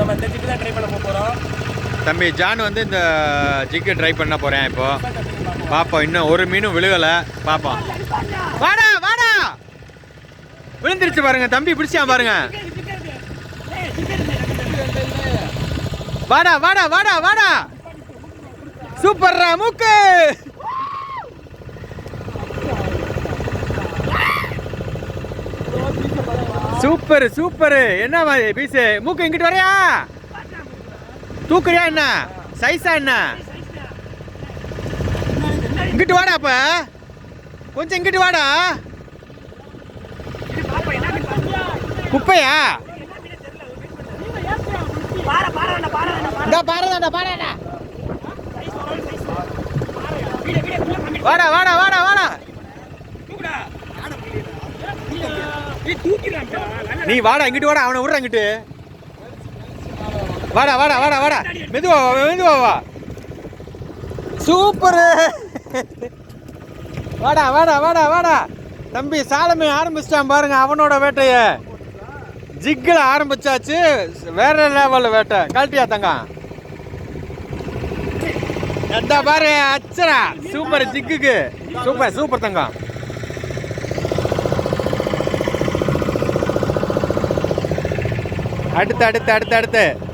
நம்ம இந்த ஜிக்கு தான் ட்ரை பண்ண போகிறோம் தம்பி ஜான் வந்து இந்த ஜிக்கு ட்ரை பண்ண போகிறேன் இப்போ. பார்ப்போம் இன்னும் ஒரு மீனும் விழுகலை. பார்ப்போம் வாடா வாடா. விழுந்துருச்சு பாருங்க தம்பி பிடிச்சா பாருங்க. வாடா வாடா வாடா வாடா. சூப்பர்ரா மூக்கு. Super super. என்ன மாதிரி பீஸு? மூக்கு இங்கிட்டு வரையா? தூக்குறியா என்ன? சைஸா என்ன? இங்கிட்டு வாடா அப்ப. கொஞ்சம் இங்கிட்டு வாடா. குப்பையா? பாருதாண்டா பாருடா வாடா வாடா வாடா வாடா. நீ வாடா இங்கிட்டு வாடா அவனை விடுற இங்கிட்டு. வாடா வாடா வாடா வாடா. மெதுவா வா, மெதுவா வா. சூப்பரு. வாடா வாடா வாடா வாடா. தம்பி சாலமே ஆரம்பிச்சிட்டான் பாருங்க அவனோட வேட்டைய. ஜிக்கில் ஆரம்பிச்சாச்சு வேற லெவலில் வேட்டை. கழட்டியா தங்கம்? எந்த பாரு அச்சரா. சூப்பர் ஜிக்குக்கு. சூப்பர் சூப்பர் தங்கம். அடுத்து அடுத்து அடுத்து அடுத்து.